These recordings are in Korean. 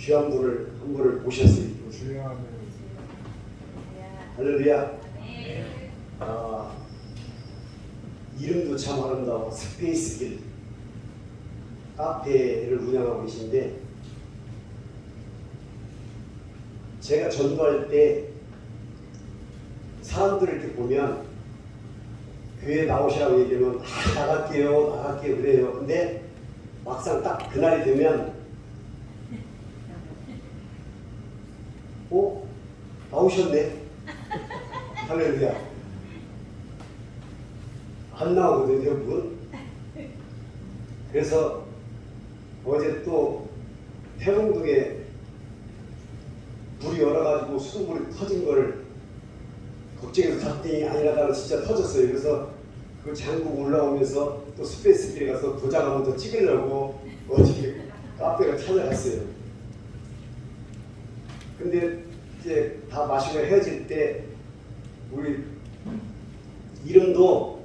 귀한 분을 한 분을 아멘. 할렐루야. 아, 이름도 참 아름다워. 스페이스길 카페를 운영하고 계신데 제가 전도할 때 사람들을 이렇게 보면 교회 나오시라고 얘기하면 아, 나갈게요, 나갈게요 그래요. 근데 막상 딱 그날이 되면 어? 나오셨네. 할렐루야. 안 나오거든요, 문. 그래서 어제 또 태릉동에 불이 열어가지고 수돗물이 터진 거를 걱정해서 갔더니 아니라다가 진짜 터졌어요. 그래서 그 장국 올라오면서 또 스페이스길에 가서 도장 한번 더 찍으려고 어저께 카페를 찾아갔어요. 근데 이제 다 마시고 헤어질 때 우리 이름도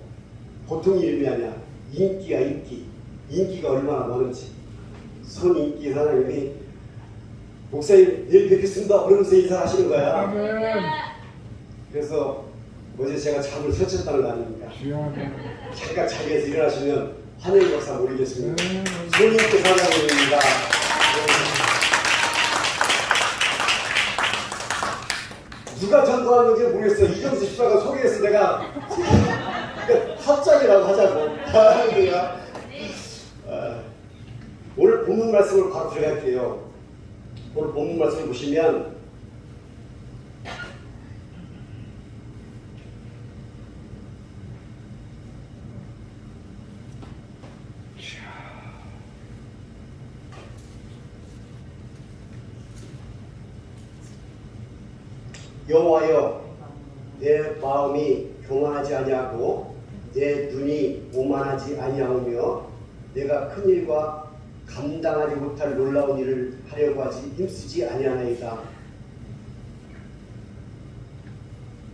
보통 이름이 아니야. 인기가 인기. 인기가 얼마나 많은지. 손인기 사장님이 목사님 내일 뵙겠습니다. 그러면서 인사하시는 거야. 아멘. 그래서 어제 제가 잠을 설쳤다는 거 아닙니까? 잠깐 자리에서 일어나시면 하늘 역사 모르겠습니다. 네. 손인기 사장님입니다. 누가 전도하는 건지 모르겠어. 이정수 집사가 소개해서 내가 합작이라고 하자고. 할렐루야. 아, 오늘 본문 말씀을 바로 들어갈게요. 오늘 본문 말씀을 보시면 여호와여 내 마음이 교만하지 아니하고 내 눈이 오만하지 아니하오며 내가 큰 일과 감당하지 못할 놀라운 일을 하려고 하지 힘쓰지 아니하나이다.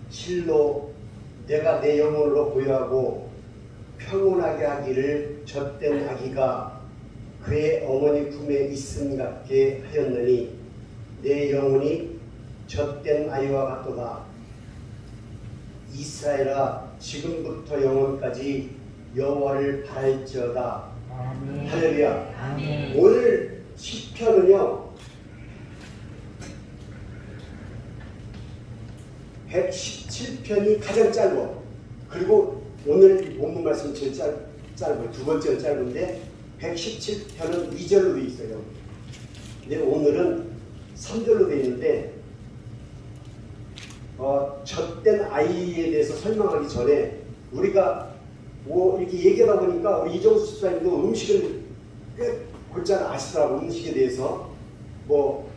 실로 내가 내 영혼으로 보유하고 평온하게 하기를 젖된 아기가 그의 어머니 품에 있음 같게 하였느니 내 영혼이 젖된 아이와 같도다. 이스라엘아 지금부터 영원까지 여호와를 바랄지어다. 아멘. 할렐루야. 아멘. 오늘 시편은요. 117편이 가장 짧아. 그리고 오늘 이 본문 말씀 제일 짧, 짧아요. 두 번째는 짧은데 117편은 2절로 돼 있어요. 근데 오늘은 3절로 돼 있는데 어, 젖된 아이에 대해서 설명하기 전에 우리가 뭐 이렇게 얘기하다 보니까 우리 이정수 집사님도 음식을 꽤 골잘 아시더라고 음식에 대해서 뭐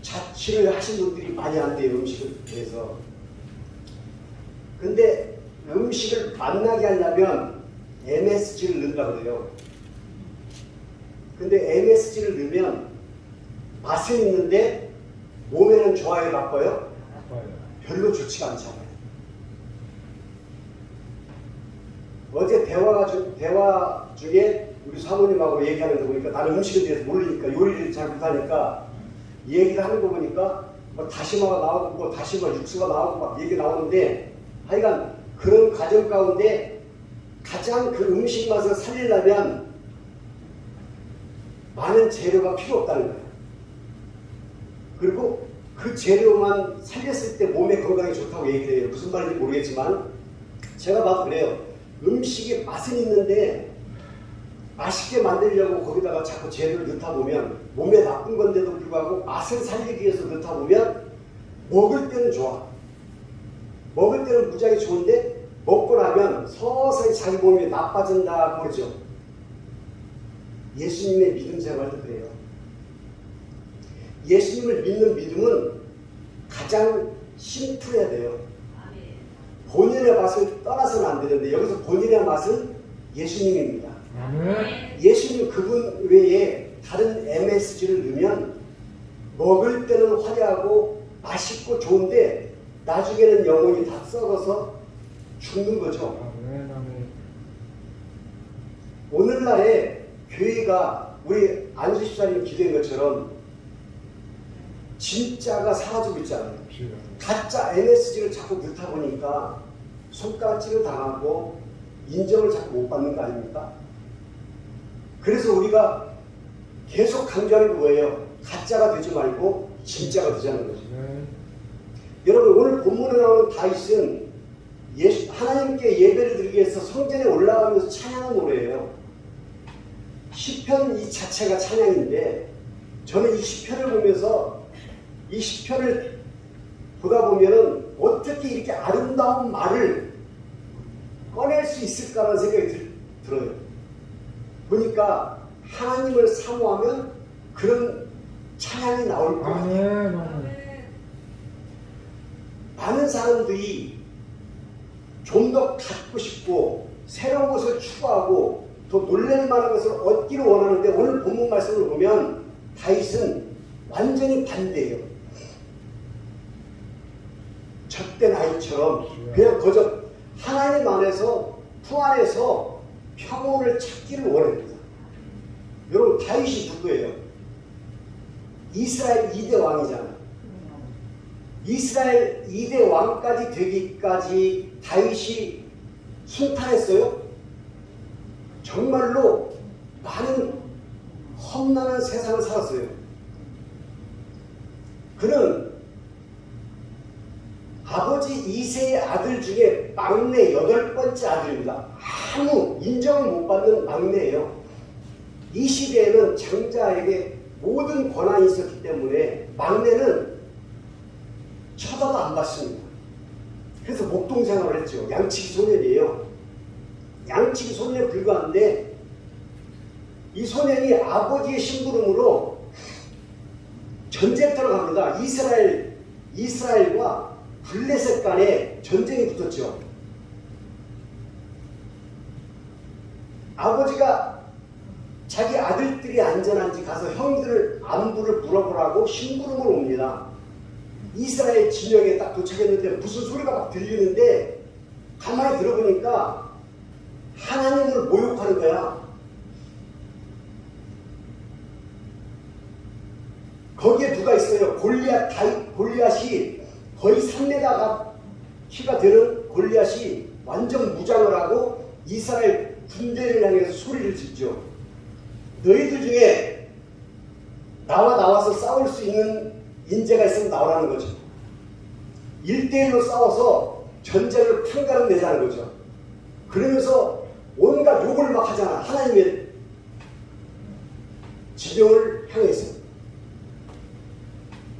자취를 하신 분들이 많이 한대요 음식에 대해서 근데 음식을 맛나게 하려면 MSG를 넣는다고 그래요 근데 MSG를 넣으면 맛은 있는데 몸에는 좋아요 나빠요? 아빠요. 별로 좋지가 않잖아요. 어제 대화가 주, 대화 중에 우리 사모님하고 얘기하는 거 보니까 나는 음식에 대해서 모르니까 요리를 잘 못하니까 얘기를 하는 거 보니까 뭐 다시마가 나오고 뭐 다시마 육수가 나오고 막 얘기 나오는데 하여간 그런 과정 가운데 가장 그 음식 맛을 살리려면 많은 재료가 필요 없다는 거예요. 그리고 그 재료만 살렸을 때 몸에 건강에 좋다고 얘기를 해요. 무슨 말인지 모르겠지만 제가 봐도 그래요. 음식에 맛은 있는데 맛있게 만들려고 거기다가 자꾸 재료를 넣다 보면 몸에 나쁜 건데도 불구하고 맛을 살리기 위해서 넣다 보면 먹을 때는 좋아. 먹을 때는 무지하게 좋은데 먹고 나면 서서히 자기 몸이 나빠진다 그러죠. 예수님의 믿음 생활도 그래요. 예수님을 믿는 믿음은 가장 심플해야 돼요. 본인의 맛을 떠나서는 안 되는데 여기서 본인의 맛은 예수님입니다. 예수님 그분 외에 다른 MSG를 넣으면 먹을 때는 화려하고 맛있고 좋은데 나중에는 영혼이 다 썩어서 죽는 거죠. 오늘날에 교회가 우리 안수 집사님 기도인 것처럼 진짜가 사라지고 있잖아요. 시간. 가짜 MSG를 자꾸 넣다 보니까 손가락질을 당하고 인정을 자꾸 못 받는 거 아닙니까? 그래서 우리가 계속 강조하는 게 뭐예요? 가짜가 되지 말고 진짜가 되자는 거죠. 네. 여러분 오늘 본문에 나오는 다윗은 예수, 하나님께 예배를 드리기 위해서 성전에 올라가면서 찬양한 노래예요. 시편 이 자체가 찬양인데 저는 이 시편을 보면서 이 시편을 보다 보면은 어떻게 이렇게 아름다운 말을 꺼낼 수 있을까라는 생각이 들, 들어요. 보니까 하나님을 사모하면 그런 찬양이 나올 것 같아요. 아멘. 아멘. 많은 사람들이 좀 더 갖고 싶고 새로운 것을 추구하고 더 놀랄 만한 것을 얻기를 원하는데 오늘 본문 말씀을 보면 다윗은 완전히 반대예요. 적된 아이처럼 그냥 거저 하나님 안에서 품 안에서 평온을 찾기를 원합니다. 여러분 다윗이 누구예요? 이스라엘 2대 왕이잖아요. 이스라엘 2대 왕까지 되기까지 다윗이 순탄했어요? 정말로 많은 험난한 세상을 살았어요. 그는 아버지 이세의 아들 중에 막내 여덟 번째 아들입니다. 아무 인정을 못 받는 막내예요. 이 시대에는 장자에게 모든 권한이 있었기 때문에 막내는 쳐다도 안 받습니다. 그래서 목동 생활을 했죠. 양치기 소년이에요. 양치기 소년에 불과한데 이 소년이 아버지의 심부름으로 전쟁터로 갑니다. 이스라엘 이스라엘과 블레셋 간에 전쟁이 붙었죠. 아버지가 자기 아들들이 안전한지 가서 형들 안부를 물어보라고 심부름을 옵니다. 이스라엘 진영에 딱 도착했는데 무슨 소리가 막 들리는데 가만히 들어보니까 하나님을 모욕하는 거야. 거기에 누가 있어요? 골리앗 골리앗이 거의 3m 키가 되는 골리앗이 완전 무장을 하고 이스라엘 군대를 향해서 소리를 짓죠. 너희들 중에 나와 나와서 싸울 수 있는 인재가 있으면 나오라는 거죠. 1대1로 싸워서 전쟁을 판가름 내자는 거죠. 그러면서 온갖 욕을 막 하잖아. 하나님의 진영을 향해서.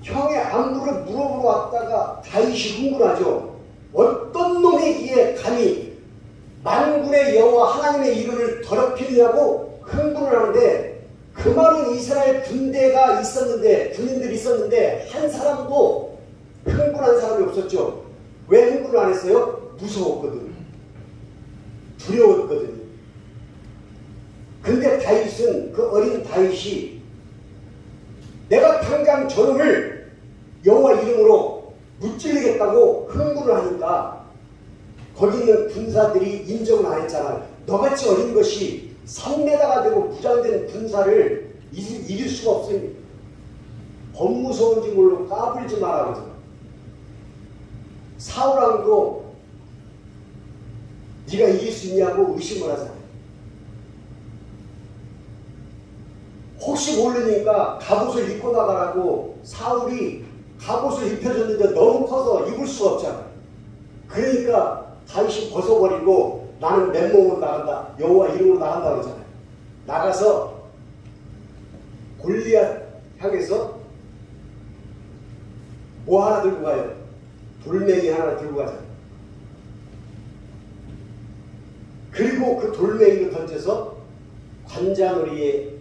형의 안부를 물어보러 왔다가 다윗이 흥분하죠. 어떤 놈이기에 감히 만군의 여호와 하나님의 이름을 더럽히느냐고 흥분을 하는데 그 말은 이스라엘 군대가 있었는데 군인들이 있었는데 한 사람도 흥분한 사람이 없었죠. 왜 흥분을 안 했어요? 무서웠거든. 두려웠거든. 근데 다윗은 그 어린 다윗이 내가 당장 저놈을 여호와 이름으로 무찔리겠다고 흥분을 하니까 거기 있는 군사들이 인정을 안 했잖아요. 너같이 어린 것이 3m가 되고 무장된 군사를 이길, 이길 수가 없으니 법무서운지 몰라 까불지 그러잖아. 사울왕도 네가 이길 수 있냐고 의심을 하잖아요. 혹시 모르니까 갑옷을 입고 나가라고 사울이 갑옷을 입혀줬는데 너무 커서 입을 수가 없잖아. 그러니까 다윗이 벗어버리고 나는 맨몸으로 나간다. 여호와 이름으로 나간다 그러잖아요. 나가서 골리앗 향해서 뭐 하나 들고 가요? 돌멩이 하나 들고 가잖아요. 그리고 그 돌멩이를 던져서 관자놀이에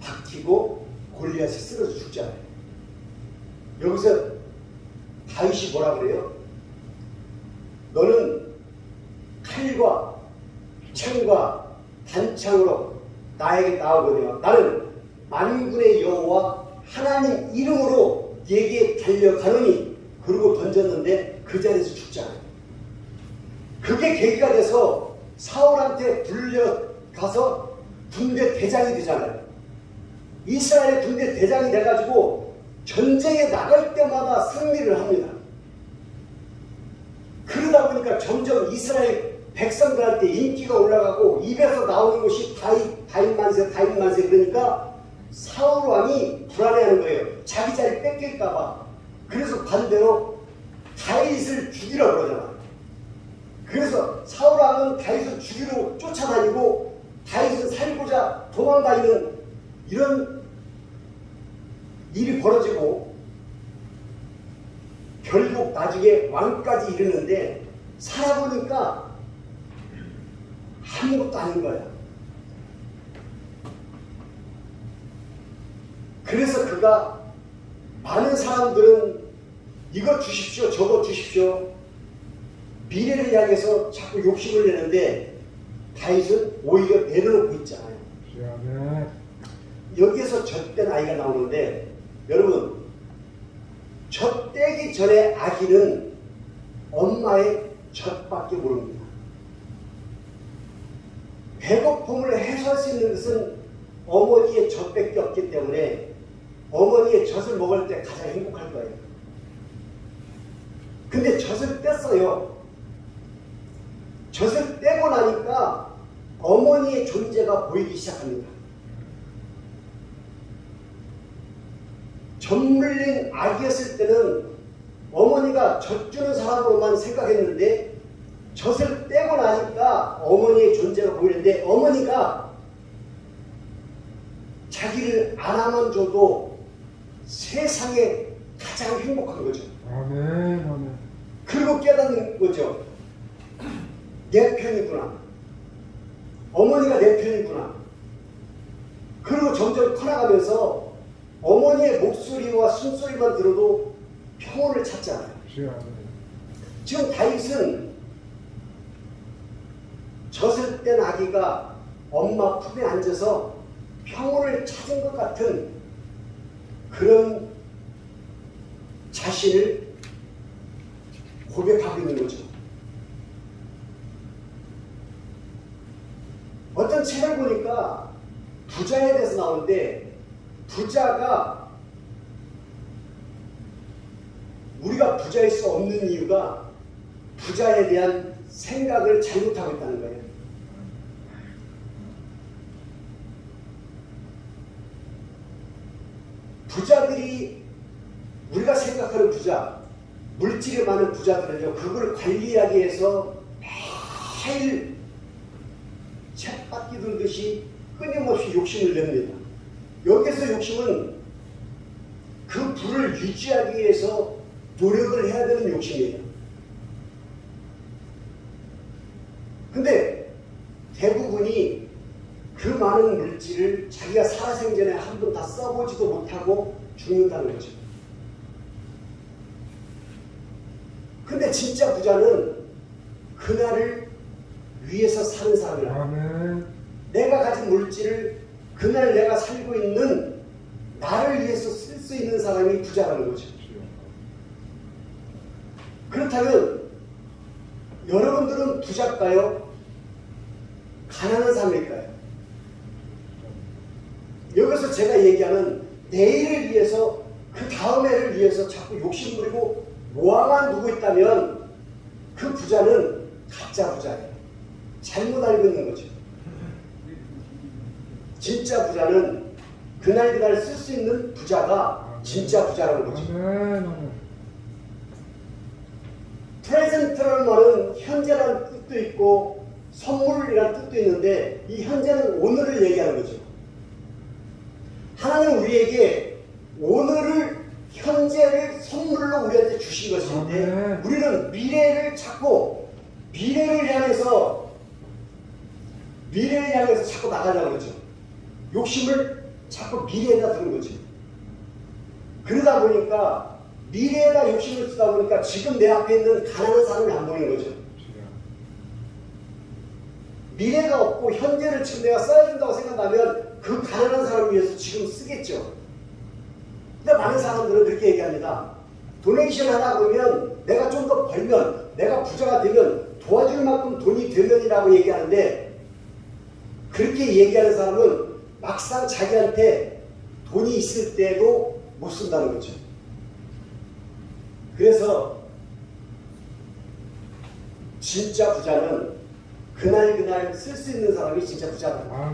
박히고 골리앗이 쓰러져 죽잖아요. 여기서 다윗이 뭐라 그래요? 너는 칼과 창과 단창으로 나에게 나오거든요. 나는 만군의 여호와 하나님 이름으로 얘기에 달려가느니 그러고 던졌는데 그 자리에서 죽잖아요. 그게 계기가 돼서 사울한테 불려가서 군대 대장이 되잖아요. 이스라엘의 군대 대장이 돼가지고 전쟁에 나갈 때마다 승리를 합니다. 그러다 보니까 점점 이스라엘 백성들한테 인기가 올라가고 입에서 나오는 것이 다윗, 다윗 만세, 다윗 만세 그러니까 사울 왕이 불안해하는 거예요. 자기 자리 뺏길까봐. 그래서 반대로 다윗을 죽이라고 그러잖아. 그래서 사울 왕은 다윗을 죽이러 쫓아다니고 다윗은 살고자 도망다니는 이런 일이 벌어지고 결국 나중에 왕까지 이르는데 살아보니까 아무것도 아닌 거야. 그래서 그가 많은 사람들은 이거 주십시오, 저거 주십시오. 미래를 향해서 자꾸 욕심을 내는데 다윗은 오히려 내려놓고 있잖아요. 여기에서 젖된 아이가 나오는데 여러분 젖되기 전에 아기는 엄마의 젖밖에 모릅니다. 배고픔을 해소할 수 있는 것은 어머니의 젖밖에 없기 때문에 어머니의 젖을 먹을 때 가장 행복할 거예요. 근데 젖을 뗐어요. 젖을 떼고 나니까 어머니의 존재가 보이기 시작합니다. 젖물린 아기였을 때는 어머니가 젖 주는 사람으로만 생각했는데 젖을 떼고 나니까 어머니의 존재가 보이는데 어머니가 자기를 안아만 줘도 세상에 가장 행복한 거죠. 아멘. 아멘. 그리고 깨닫는 거죠. 내 편이구나. 어머니가 내 편이구나. 그리고 점점 커나가면서 어머니의 목소리와 숨소리만 들어도 평온을 찾잖아요. 지금 다윗은 젖을 뗀 아기가 엄마 품에 앉아서 평온을 찾은 것 같은 그런 자신을 고백하고 있는 거죠. 어떤 책을 보니까 부자에 대해서 나오는데 부자가 우리가 부자일 수 없는 이유가 부자에 대한 생각을 잘못하고 있다는 거예요. 부자들이 우리가 생각하는 부자, 물질이 많은 부자들은요, 그걸 관리하기 위해서 매일 쳇바퀴 돌듯이 끊임없이 욕심을 냅니다. 여기서 욕심은 그 부를 유지하기 위해서 노력을 해야 되는 욕심이에요. 근데 대부분이 그 많은 물질을 자기가 살아생전에 한 번 다 써보지도 못하고 죽는다는 거죠. 근데 진짜 부자는 그날을 위해서 사는 사람이라. 아멘. 내가 가진 물질을 그날 내가 살고 있는 나를 위해서 쓸 수 있는 사람이 부자라는 거죠. 그렇다면 여러분들은 부자일까요? 가난한 사람일까요? 여기서 제가 얘기하는 내일을 위해서 그 다음 해를 위해서 자꾸 욕심 부리고 모아만 두고 있다면 그 부자는 가짜 부자예요. 잘못 알고 있는 거죠. 진짜 부자는 그날 그날 쓸 수 있는 부자가 진짜 부자라는. 아멘. 프레젠트라는 말은 현재라는 뜻도 있고 선물이라는 뜻도 있는데 이 현재는 오늘을 얘기하는 거죠. 하나님은 우리에게 오늘을 현재를 선물로 우리한테 주신 것인데 아멘. 우리는 미래를 찾고 미래를 향해서 미래를 향해서 자꾸 나가려고 그러죠. 욕심을 자꾸 미래에다 두는 거죠. 그러다 보니까 미래에다 욕심을 쓰다 보니까 지금 내 앞에 있는 가난한 사람이 안 보이는 거죠. 미래가 없고 현재를 지금 내가 써야 된다고 생각하면 그 가난한 사람을 위해서 지금 쓰겠죠. 근데 많은 사람들은 그렇게 얘기합니다. 도네이션 하나 그러면 내가 좀 더 벌면 내가 부자가 되면 도와줄 만큼 돈이 되면이라고 얘기하는데 그렇게 얘기하는 사람은 막상 자기한테 돈이 있을 때도 못 쓴다는 거죠. 그래서 진짜 부자는 그날 그날 쓸 수 있는 사람이 진짜 부자다. 아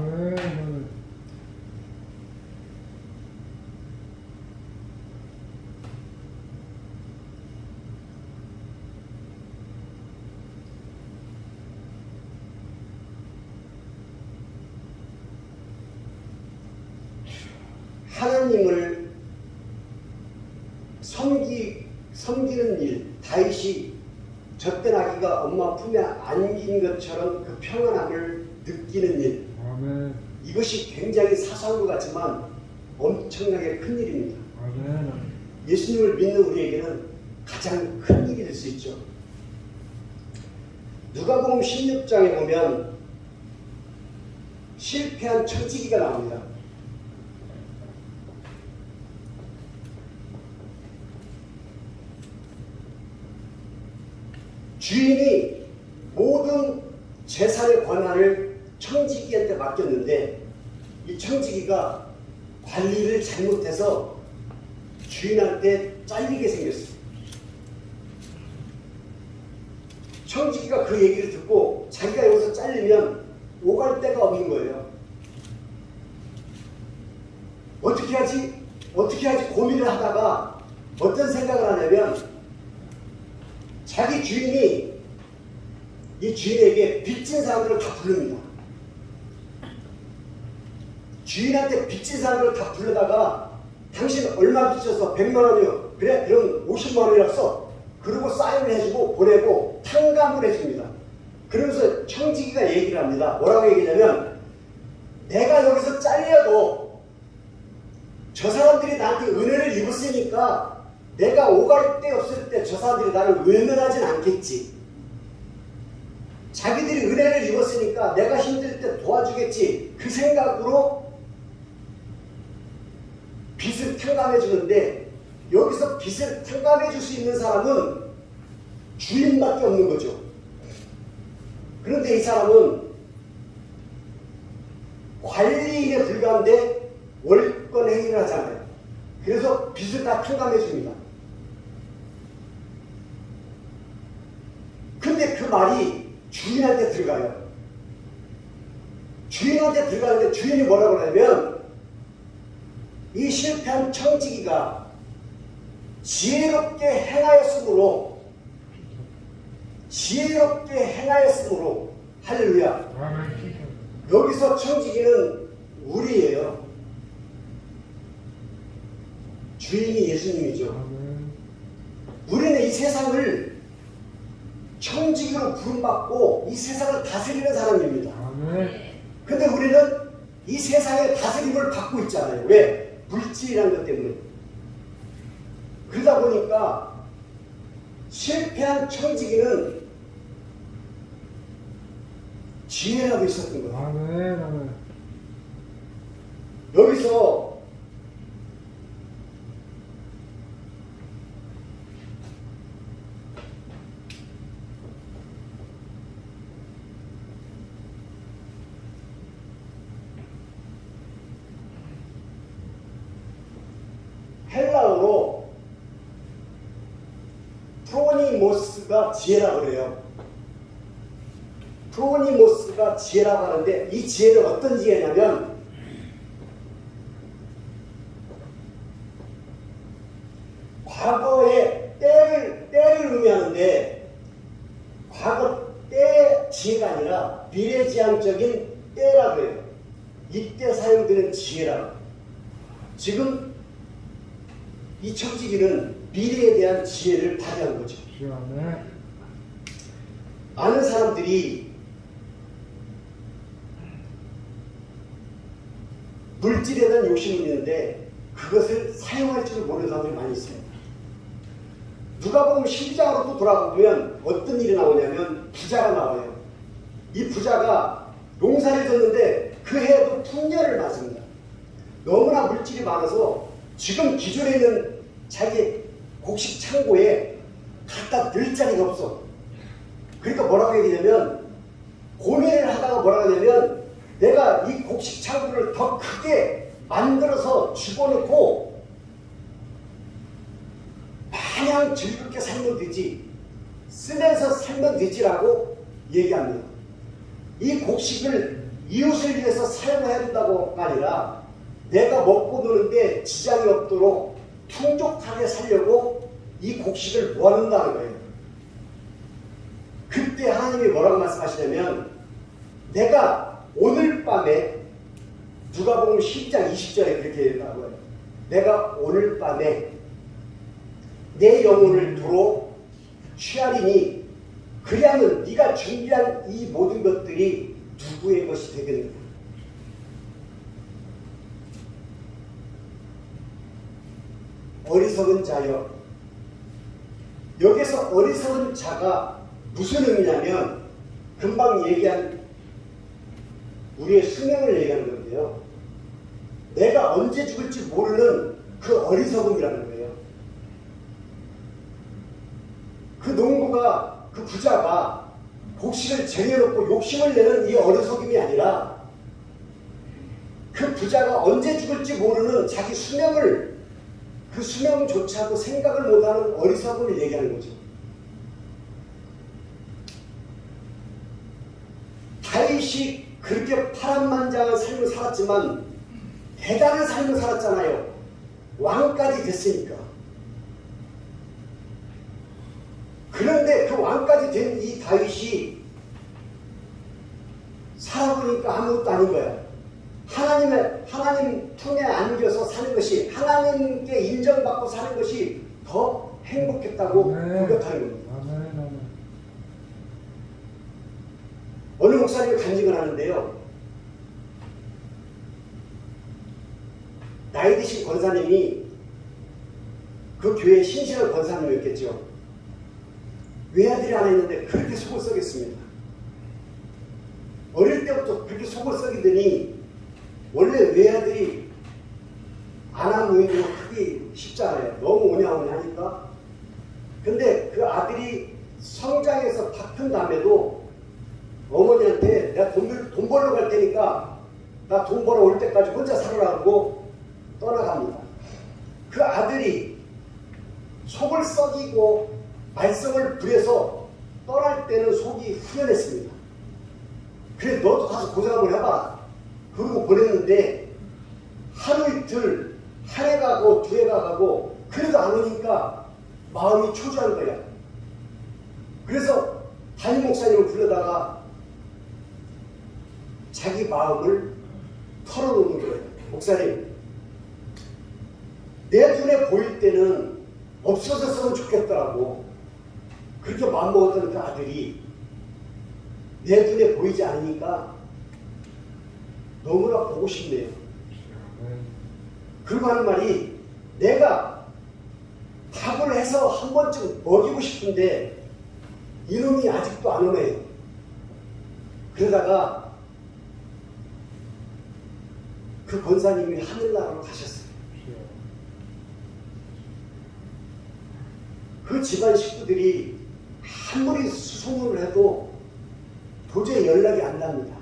하나님을 섬기, 섬기는 일, 다윗이 젖된 아기가 엄마 품에 안긴 것처럼 그 평안함을 느끼는 일, 아멘. 이것이 굉장히 사소한 것 같지만 엄청나게 큰 일입니다. 아멘. 아멘. 예수님을 믿는 우리에게는 가장 큰 일이 될 수 있죠. 누가복음 16장에 보면 실패한 청지기가 나옵니다. 주인이 모든 재산의 권한을 청지기한테 맡겼는데 이 청지기가 관리를 잘못해서 주인한테 잘리게 생겼어요. 청지기가 그 얘기를 듣고 자기가 여기서 잘리면 오갈 데가 없는 거예요. 어떻게 하지? 어떻게 하지? 고민을 하다가 어떤 생각을 하냐면 자기 주인이 이 주인에게 빚진 사람들을 다 부릅니다. 주인한테 빚진 사람들을 다 불러다가 당신 얼마 빚져서 100만 원이요. 그래 그럼 50만 원이라 써. 그리고 사인을 해주고 보내고 탕감을 해줍니다. 그러면서 청지기가 얘기를 합니다. 뭐라고 얘기냐면 내가 여기서 잘려도 저 사람들이 나한테 은혜를 입었으니까 내가 오갈 데 없을 때 저 사람들이 나를 외면하진 않겠지. 자기들이 은혜를 입었으니까 내가 힘들 때 도와주겠지. 그 생각으로 빚을 탕감해 주는데 여기서 빚을 탕감해 줄 수 있는 사람은 주인밖에 없는 거죠. 그런데 이 사람은 관리인에 불과한데 월권 행위를 하잖아요. 그래서 빚을 다 탕감해 줍니다. 근데 그 말이 주인한테 들어가요. 주인한테 들어가는데 주인이 뭐라고 하냐면 이 실패한 청지기가 지혜롭게 행하였으므로 지혜롭게 행하였으므로 할렐루야. 여기서 청지기는 우리예요 주인이 예수님이죠. 우리는 이 세상을 청지기로 부름받고 이 세상을 다스리는 사람입니다 아멘. 근데 우리는 이 세상의 다스림을 받고 있잖아요. 왜? 물질이라는 것 때문에. 그러다 보니까 실패한 청지기는 지혜라도 있었던 거예요. 아멘. 아멘. 여기서 헬라어로 프로니모스가 지혜라고 그래요. 프로니모스가 지혜라고 하는데 이 지혜는 어떤 지혜냐면 과거의 때를 때를 의미하는데 과거 때 지혜가 아니라 미래지향적인 때라고 해요. 이때 사용되는 지혜라. 지금 이 청지기는 미래에 대한 지혜를 발휘한 거죠. 많은 사람들이 물질에 대한 욕심이 있는데 그것을 사용할 줄 모르는 사람들이 많이 있어요. 누가 보면 12장으로 또 돌아보면 어떤 일이 나오냐면 부자가 나와요. 이 부자가 농사를 졌는데 그 해에도 풍년을 맞습니다. 너무나 물질이 많아서 지금 기존에 있는 자기 곡식 창고에 갖다 넣을 자리가 없어. 그러니까 뭐라고 얘기냐면 고민을 하다가 뭐라고 하냐면 내가 이 곡식 창고를 더 크게 만들어서 집어넣고 마냥 즐겁게 살면 되지. 쓰면서 살면 되지라고 얘기합니다. 이 곡식을 이웃을 위해서 사용해야 된다고가 아니라 내가 먹고 노는데 지장이 없도록 풍족하게 살려고 이 곡식을 모아놓는다는 거예요. 그때 하나님이 뭐라고 말씀하시냐면 내가 오늘 밤에 누가 보면 10장 20절에 그렇게 얘기하고 요. 내가 오늘 밤에 내 영혼을 도로 취하리니 그리하면 네가 준비한 이 모든 것들이 누구의 것이 되겠느냐? 어리석은 자여 여기서 어리석은 자가 무슨 의미냐면 금방 얘기한 우리의 수명을 얘기하는 건데요. 내가 언제 죽을지 모르는 그 어리석음이라는 거예요. 그 농부가 그 부자가 곡식을 쟁여놓고 욕심을 내는 이 어리석음이 아니라 그 부자가 언제 죽을지 모르는 자기 수명을 그 수명조차도 생각을 못하는 어리석음을 얘기하는 거죠. 다윗이 그렇게 파란만장한 삶을 살았지만 대단한 삶을 살았잖아요. 왕까지 됐으니까. 그런데 그 왕까지 된 이 다윗이 살아보니까 아무것도 아닌 거야. 하나님의 하나님 품에 안겨서 사는 것이 하나님께 인정받고 사는 것이 더 행복했다고 네. 고백하는 겁니다. 아멘, 아멘. 어느 목사님이 간증을 하는데요. 나이 드신 권사님이 그 교회 신실한 권사님이었겠죠. 외아들이 하나 있는데 그렇게 속을 썩였습니다. 어릴 때부터 그렇게 속을 썩이더니 원래 외아들이 아나무인으로 크기 쉽잖아요. 너무 오냐오냐 하니까. 근데 그 아들이 성장해서 다 큰 다음에도 어머니한테 내가 돈, 벌- 돈 벌러 갈 테니까 나 돈 벌어 올 때까지 혼자 살아라고 떠나갑니다. 그 아들이 속을 썩이고 말썽을 부려서 떠날 때는 속이 후련했습니다. 그래 너도 가서 고생 한번 해봐. 그러고 보냈는데 하루 이틀 한해 가고 두 해가 가고 그래도 안 오니까 마음이 초조한 거야. 그래서 담임 목사님을 불러다가 자기 마음을 털어놓는 거예요. 목사님, 내 눈에 보일 때는 없어졌으면 좋겠더라고. 그렇게 마음먹었던 그 아들이 내 눈에 보이지 않으니까 너무나 보고 싶네요. 그리고 하는 말이 내가 밥을 해서 한 번쯤 먹이고 싶은데 이놈이 아직도 안 오네요. 그러다가 그 권사님이 하늘나라로 가셨어요. 그 집안 식구들이 아무리 수소문을 해도 도저히 연락이 안 납니다.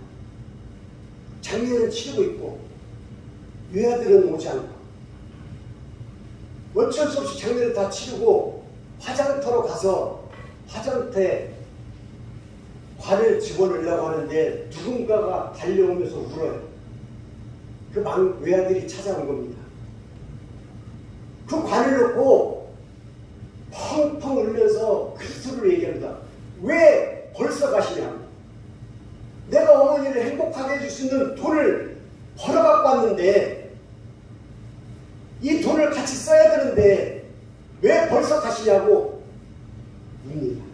장례는 치르고 있고 외아들은 오지 않고 어쩔 수 없이 장례를 다 치르고 화장터로 가서 화장터에 관을 집어넣으려고 하는데 누군가가 달려오면서 울어요. 그막 외아들이 찾아온 겁니다. 그 관을 넣고 펑펑 울면서 그리스도를 얘기합니다. 왜 벌써 가시냐? 내가 어머니를 행복하게 해줄 수 있는 돈을 벌어갖고 왔는데 이 돈을 같이 써야 되는데 왜 벌써 가시냐고 묻니다.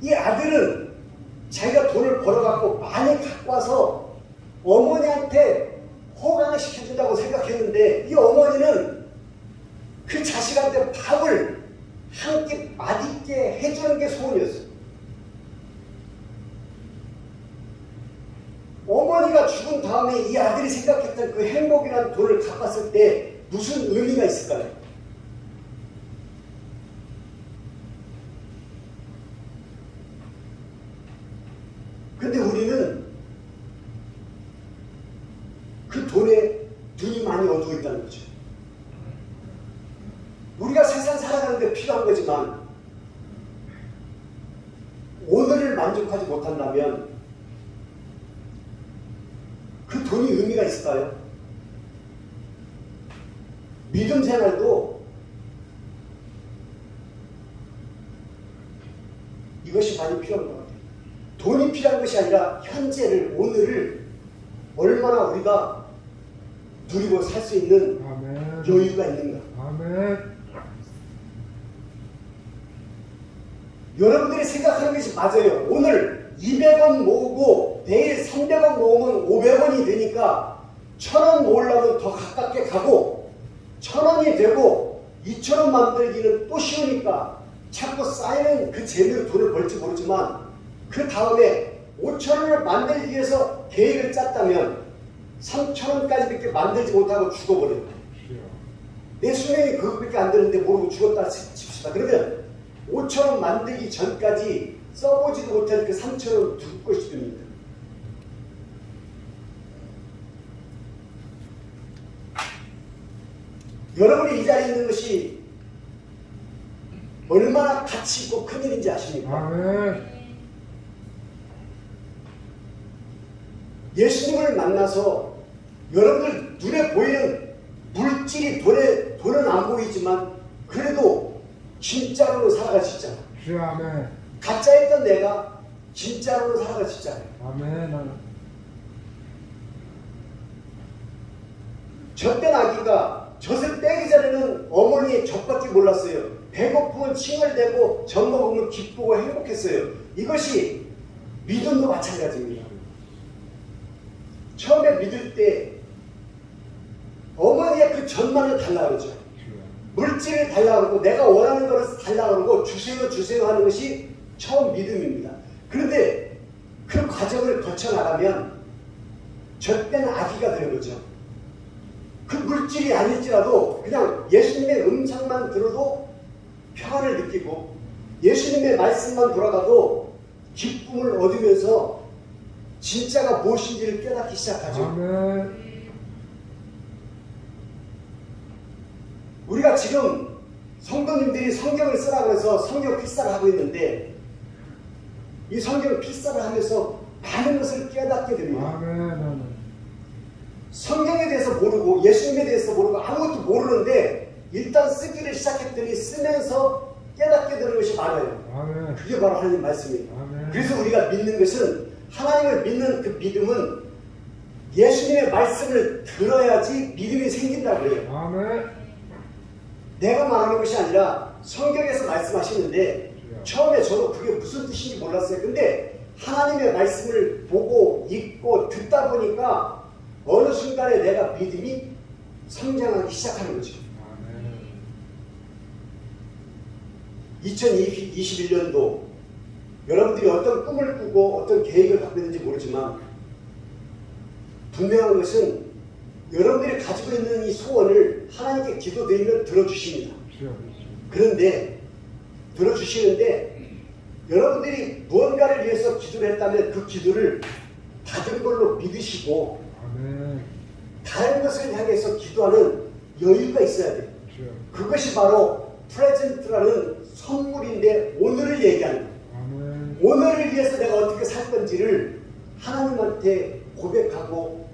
이 아들은 자기가 돈을 벌어갖고 많이 갖고 와서 어머니한테 호강을 시켜준다고 생각했는데 이 어머니는 그 자식한테 밥을 한 끼 맛있게 해주는 게 소원이었어요. 어머니가 죽은 다음에 이 아들이 생각했던 그 행복이라는 돈을 갚았을 때 무슨 의미가 있을까요? 근데 우리는 그 돈에 눈이 많이 많이 어두워 있다는 거죠. 우리가 세상 살아가는데 필요한 거지만 오늘을 만족하지 못한다면 그 돈이 의미가 있을까요? 믿음 생활도 이것이 많이 필요한 것 같아요. 돈이 필요한 것이 아니라 현재를 오늘을 얼마나 우리가 누리고 살 수 있는 아멘. 여유가 있는가. 아멘. 여러분들이 생각하는 것이 맞아요. 오늘 200원 모으고 내일 300원 모으면 500원이 되니까 1000원 모으려면 더 가깝게 가고 1000원이 되고 2000원 만들기는 또 쉬우니까 자꾸 쌓이는 그 재미로 돈을 벌지 모르지만 그 다음에 5천원을 만들기 위해서 계획을 짰다면 3천원까지밖에 만들지 못하고 죽어버려요. 내 수명이 그것밖에 안 되는데 모르고 죽었다 치- 칩시다. 그러면 5천원 만들기 전까지 써보지도 못한 그 3천원 둘 것이 됩니다. 여러분이 이 자리에 있는 것이 얼마나 가치 있고 큰일인지 아십니까? 아멘. 예수님을 만나서 여러분들 눈에 보이는 물질이 돈에, 돈은 안 보이지만 그래도 진짜로 살아갈 수 있잖아. 주여 아멘. 가짜였던 내가 진짜로 수 있잖아요. 아멘. 나는. 젖된 아기가 젖을 빼기 전에는 어머니의 젖밖에 몰랐어요. 배고프면 칭얼대고 젖 먹으면 기쁘고 행복했어요. 이것이 믿음도 마찬가지입니다. 처음에 믿을 때 어머니의 그 젖만을 달라 그러죠. 물질을 달라 그러고 내가 원하는 것을 달라 그러고 주세요 주세요 하는 것이 처음 믿음입니다. 그런데 그 과정을 거쳐 나가면 젖된 아기가 되는 거죠. 그 물질이 아닐지라도 그냥 예수님의 음성만 들어도 평안을 느끼고 예수님의 말씀만 돌아가도 기쁨을 얻으면서 진짜가 무엇인지를 깨닫기 시작하죠. 아멘. 우리가 지금 성도님들이 성경을 쓰라 그래서 성경 필사를 하고 있는데 이 성경 필사를 하면서 많은 것을 깨닫게 됩니다. 아멘. 성경에 대해서 모르고 예수님에 대해서 모르고 아무것도 모르는데 일단 쓰기를 시작했더니 쓰면서 깨닫게 되는 것이 많아요. 아멘. 그게 바로 하나님 말씀이에요. 아멘. 그래서 우리가 믿는 것은 하나님을 믿는 그 믿음은 예수님의 말씀을 들어야지 믿음이 생긴다고 그래요. 아멘. 내가 말하는 것이 아니라 성경에서 말씀하시는데 처음에 저도 그게 무슨 뜻인지 몰랐어요. 근데 하나님의 말씀을 보고 읽고 듣다 보니까 어느 순간에 내가 믿음이 성장하기 시작하는 거죠. 아멘. 2021년도 여러분들이 어떤 꿈을 꾸고 어떤 계획을 갖고 있는지 모르지만 분명한 것은 여러분들이 가지고 있는 이 소원을 하나님께 기도드리면 들어주십니다. 그런데 들어주시는데 여러분들이 무언가를 위해서 기도를 했다면 그 기도를 받은 걸로 믿으시고. 다른 것을 향해서 기도하는 여유가 있어야 돼요. 그것이 바로 프레젠트라는 선물인데 오늘을 얘기하는 거예요. 오늘을 위해서 내가 어떻게 살 건지를 하나님한테 고백하고